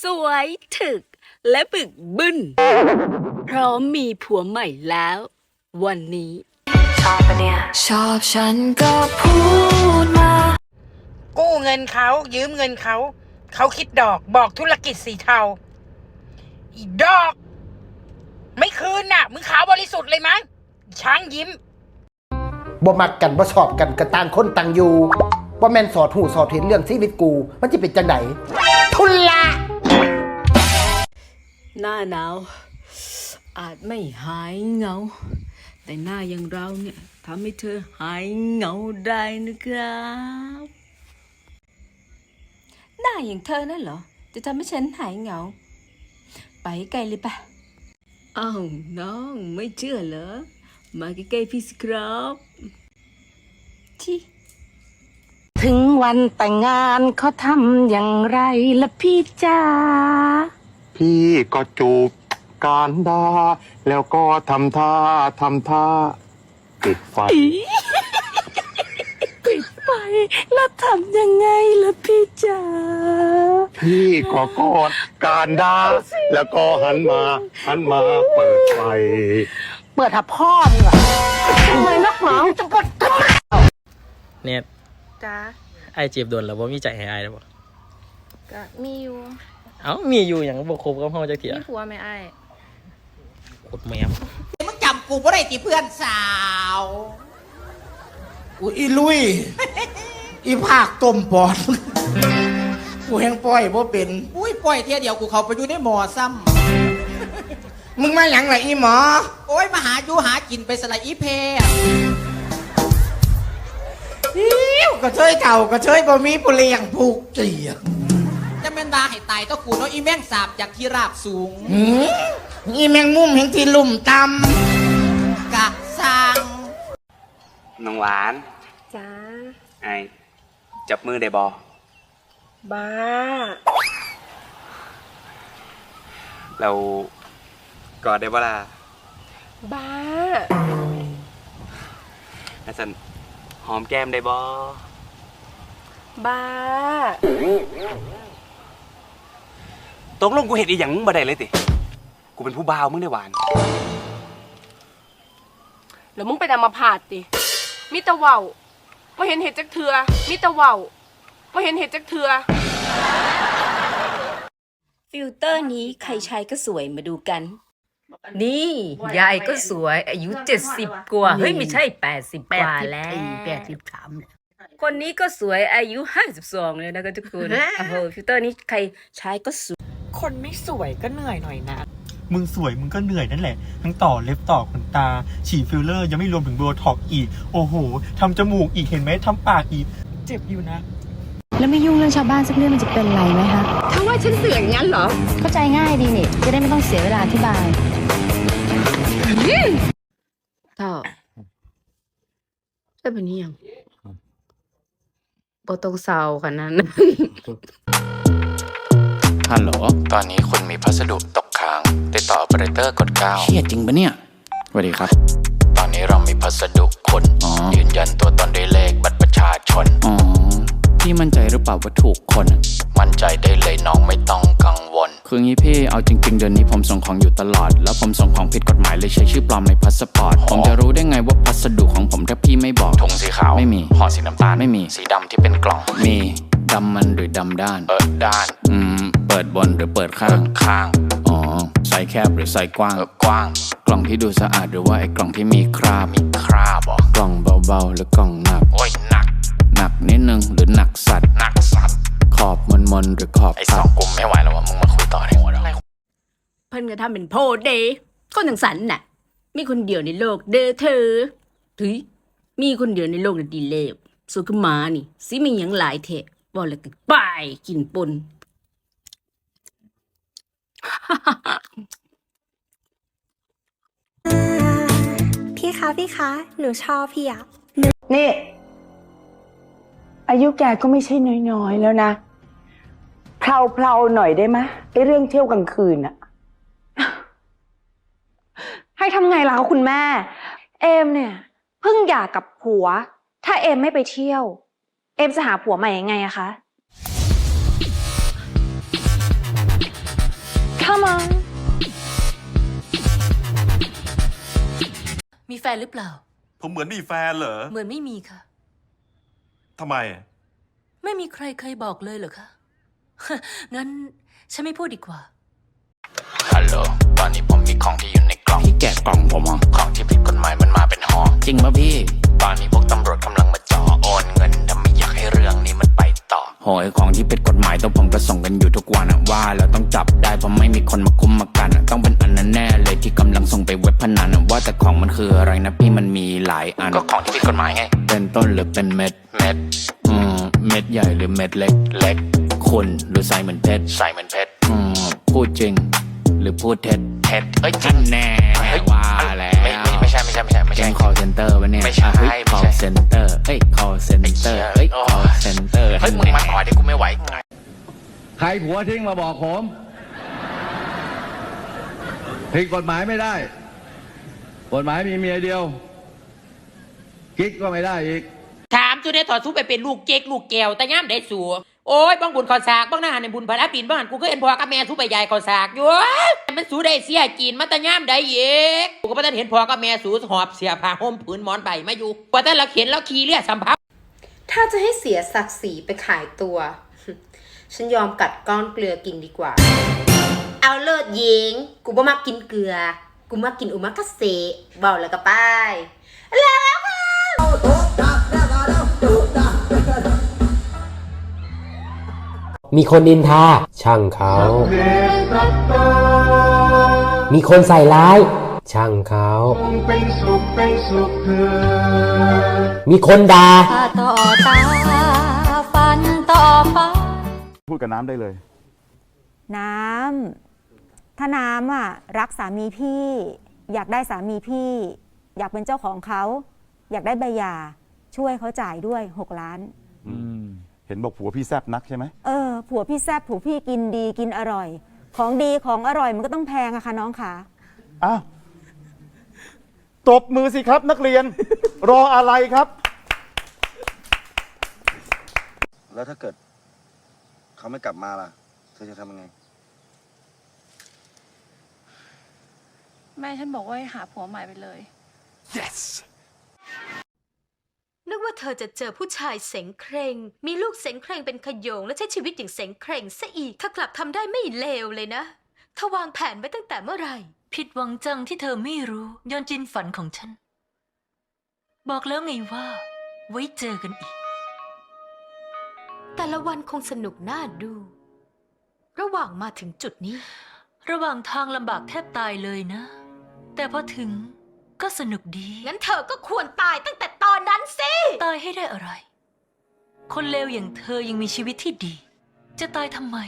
สวยถึกและบึกบึนพร้อมมีผัวใหม่แล้ว วันนี้ ชอบปะเนี่ย ชอบฉันก็พูดมา กู้เงินเขายืมเงินเขา เขาคิดดอกบอกธุรกิจสีเทา อีดอก ไม่คืนน่ะ มึงขาวบริสุทธิ์เลยมั้ง ช้างยิ้ม บ่มักกันบ่ชอบกันก็ต่างคนต่างอยู่บ่แม่นสอดหูสอดเห็นเรื่องชีวิตกู มันจะเป็นจังไดทุนละ หน้าหนาว อาจไม่หายเหงา แต่หน้าอย่างเราเนี่ยทำให้เธอหายเหงาได้นะครับ หน้าอย่างเธอนั่นเหรอ จะทำให้ฉันหายเหงา ไปไกลเลยปะอ้าวน้องไม่เชื่อเหรอ มาใกล้ๆพี่สิครับที่ถึงวันแต่งงานเขาทำอย่างไรละพี่จ้า พี่ก็จูบการดาแล้วก็ทำท่าทำท่าปิดไฟ ปิดไฟแล้วทำยังไงละพี่จ้าพี่ก็กอดการดาแล้วก็หันมา หันมาเปิดไฟ เปิดหับพ่อมึงอะทำไมนักหนาจะเปิดเนี่ยจ้าไอจีบโดนแล้วว่ามีใจให้ไอแล้วบ่ ก็มีอยู่ เอ้ามีอยู่อย่างบ่ครบกับเฮาจักเถียมีผัวไหมไอ้ายกดแมวมึงจำกูบ่ได้ติเพื่อนสาวกูอีลุย อีภาคต้มปอด กูแหงปล่อยบ่เป็น อุ้ยปล่อยเทียเดียวกูเขาไปอยู่ในหมอซ้มึงมาหยังล่ะอีหมอำโอ้ยมาหาอยู่หากินไปสละอีเพอิ้วก็เชยเก่าก็เชยบ่มีผู้เลี้ยงผูกเจีย จะเป็นดาให้ตายต้องกูเนาะอีแม่งสาบจากที่ราบสูงหืมอีแมงมุมแห่งที่ลุ่มตกะสร้างน้องหวานจ้าไอจับมือได้บอบ้า เรากอดได้บ่ล่ะบ้าอาสันหอมแก้มได้บอบ้า ตกลงกูเห็นอีหยังมึงบ่ได้เลยติ กูเป็นผู้บ่าวมึงได้หวาน แล้วมึงไปนำมาผาดติมิตะเว่าวมาเห็นเห็ดจักเถือมิตะเว่าวมาเห็นเห็ดจักเถือ ฟิลเตอร์นี้ใครใช้ก็สวยมาดูกัน นี่ ยายก็สวย อายุเจ็ดสิบกว่า เฮ้ย ไม่ใช่แปดสิบกว่าแล้ว แปดสิบสามคนนี้ก็สวยอายุห้าสิบสองเลยนะคะทุกคน โอ้โหฟิลเตอร์นี้ใครใช้ก็สวย คนไม่สวยก็เหนื่อยหน่อยนะ มึงสวยมึงก็เหนื่อยนั่นแหละ ทั้งต่อเล็บต่อขนตา ฉีดฟิลเลอร์ยังไม่รวมถึงโบท็อกซ์อีก โอ้โหทำจมูกอีกเห็นไหมทำปากอีก เจ็บอยู่นะ แล้วไม่ยุ่งเรื่องชาวบ้านสักเรื่องมันจะเป็นไรไหมคะถ้าว่าฉันเสื่ออย่างนั้นเหรอ เข้าใจง่ายดีนี่ จะได้ไม่ต้องเสียเวลาอธิบายต่อจะเป็นยังโบตรงเศร้าขนาดนั้น ฮัลโหลตอนนี้คุณมีพัสดุตกค้าง ติดต่อ o อเปอเรเตอร์กด9เฮียจริงปะเนี่ยสวัสดีครับ ตอนนี้เรามีพัสดุคุณยืนยันตัวตนด้วยเลขบัตรประชาชน อ๋อพี่มั่นใจหรือเปล่าว่าถูกคนมั่นใจได้เลยน้องไม่ต้องกังวล คืองี้พี่เอาจริง ๆ เดือนนี้ผมส่งของอยู่ตลอด แล้วผมส่งของผิดกฎหมายเลยใช้ชื่อปลอมในพาสปอร์ตผมจะรู้ได้ไงว่าพัสดุของผมถ้าพี่ไม่บอก ถุงสีขาวไม่มีห่อสีน้ำตาลไม่มี สีดำที่เป็นกล่อง มีดำมันหรือดำด้านเปิดด้าน อืมเปิดบนหรือเปิดข้างข้างอ๋อใส่แคบหรือใส่กว้างกว้าง กล่องที่ดูสะอาดหรือว่าไอ้กล่องที่มีคราบมีคราบอ๋อกล่องเบาๆหรือกล่องหนักโอ้ยหนัก หนักนิดนึงหรือหนักสัตว์หนักสัตว์ขอบมนมนๆหรือขอบไอ้สองกลุ่มไม่ไหวแล้วว่ามึงมาคุยต่อในหัวเราเพิ่นก็ทำเป็นโพดเดคนอย่างสันน่ะ มีคนเดียวในโลกเด้อเธอถุยมีคนเดียวในโลกน่ะดีเลวส่วนคือหมานี่สิมีหยังหลายแทะบอกเลยก็ไปกินปน พี่คะพี่คะ หนูชอบพี่อะนี่ อายุแกก็ไม่ใช่น้อย ๆ แล้วนะเพลาๆหน่อยได้ไหมไอ้เรื่องเที่ยวกลางคืนอะให้ทำไงล่ะคะคุณแม่ เอมเนี่ยเพิ่งหย่ากับผัว ถ้าเอมไม่ไปเที่ยว เอมจะหาผัวใหม่ยังไงอะคะ มั้งมีแฟนหรือเปล่า ผมเหมือนมีแฟนเหรอเหมือนไม่มีค่ะ ทำไม ไม่มีใครเคยบอกเลยเหรอคะ งั้น ฉันไม่พูดดีกว่า ฮัลโหล ตอนนี้ผมมีของที่อยู่ในกล่อง พี่แกะกล่องผมอะของที่ผิดกฎหมายมันมาเป็นห่อจริงป่ะพี่ ตอนนี้พวกตำรวจกำลังมาจ่อโอนเงิน โหยของที่ผิดกฎหมายตัวผมก็ส่งกันอยู่ทุกวันอะว่าแล้วต้องจับได้เพราะไม่มีคนมาคุมมากันอะต้องเป็นอันนั้นแน่เลยที่กำลังส่งไปเว็บพนันอะว่าแต่ของมันคืออะไรนะพี่มันมีหลายอันก็ของที่ผิดกฎหมายไงเป็นต้นหรือเป็นเม็ดเม็ดอืมเม็ดใหญ่หรือเม็ดเล็กเล็กคุณหรือใส่เหมือนเพชรใส่เหมือนเพชรอืมพูดจริง หรือพูดเท็จเท็จเอ้ยจริงแน่ว่าแล้วไม่ไม่ใช่ไม่ใช่ไม่ใช่ไม่ใช่ call center วะเนี่ยไม่ใช่ call center เอ้ย call center เอ้ย call center เฮ้ยมึงมา ต่อยดิกูไม่ไหวใครผัวทิ้งมาบอกผมผิดกฎหมายไม่ได้ กฎหมายมีเมียเดียว กิ๊กก็ไม่ได้อีก ถามสุดได้ถอดสู้ไปเป็นลูกเจ๊กลูกแก้วแต่ย่ามได้สูโอ้ยบ้างบุญขอสากบ้างหน้าในบุญพระปินบ้างหันกูก็เห็นพ่อกับแม่สู้ไปยายขอสากอยู่มันสู้ได้เสียจีนมาแต่ย่ามได้เอกกูก็ไม่ได้เห็นพ่อกับแม่สู้หอบเสียผ้าห่มผืนหมอนใบมาอยู่ว่าแต่ละเข็นแล้วขี่เรียสัมภา ถ้าจะให้เสียศักดิ์ศรีไปขายตัว ฉันยอมกัดก้อนเกลือกินดีกว่า เอาเลิศยิง กูบ่มักกินเกลือ กูมักกินอุมากาเสะเบาแล้วก็ไปแล้วมีคนนินทา ช่างเขา มีคนใส่ร้าย ช่างเขามีคนด่าต่อตาฟันต่อฟ้าพูดกับน้ำได้เลย น้ำถ้าน้ำอะรักสามีพี่ อยากได้สามีพี่ อยากเป็นเจ้าของเขา อยากได้ใบหย่าช่วยเขาจ่ายด้วย6ล้าน เห็นบอกผัวพี่แซบนักใช่ไหมเออผัวพี่แซบผัวพี่กินดีกินอร่อย ของดีของอร่อยมันก็ต้องแพงอะค่ะน้องขาอ้าว ตบมือสิครับนักเรียน รออะไรครับ แล้วถ้าเกิด เขาไม่กลับมาล่ะ เธอจะทำยังไง แม่ฉันบอกว่าให้หาผัวใหม่ไปเลย yes นึกว่าเธอจะเจอผู้ชายเสงเครง มีลูกเสงเครงเป็นขโยงและใช้ชีวิตอย่างเสงเครงซะอีกถ้ากลับทำได้ไม่เลวเลยนะเธอวางแผนไว้ตั้งแต่เมื่อไหร่ ผิดหวังจังที่เธอไม่รู้ยอนจินฝันของฉัน บอกแล้วไงว่า ไว้เจอกันอีก แต่ละวันคงสนุกน่าดู ระหว่างมาถึงจุดนี้ ระหว่างทางลำบากแทบตายเลยนะ แต่พอถึงก็สนุกดี งั้นเธอก็ควรตายตั้งแต่ตอนนั้นสิ ตายให้ได้อะไร คนเลวอย่างเธอยังมีชีวิตที่ดี จะตายทำไม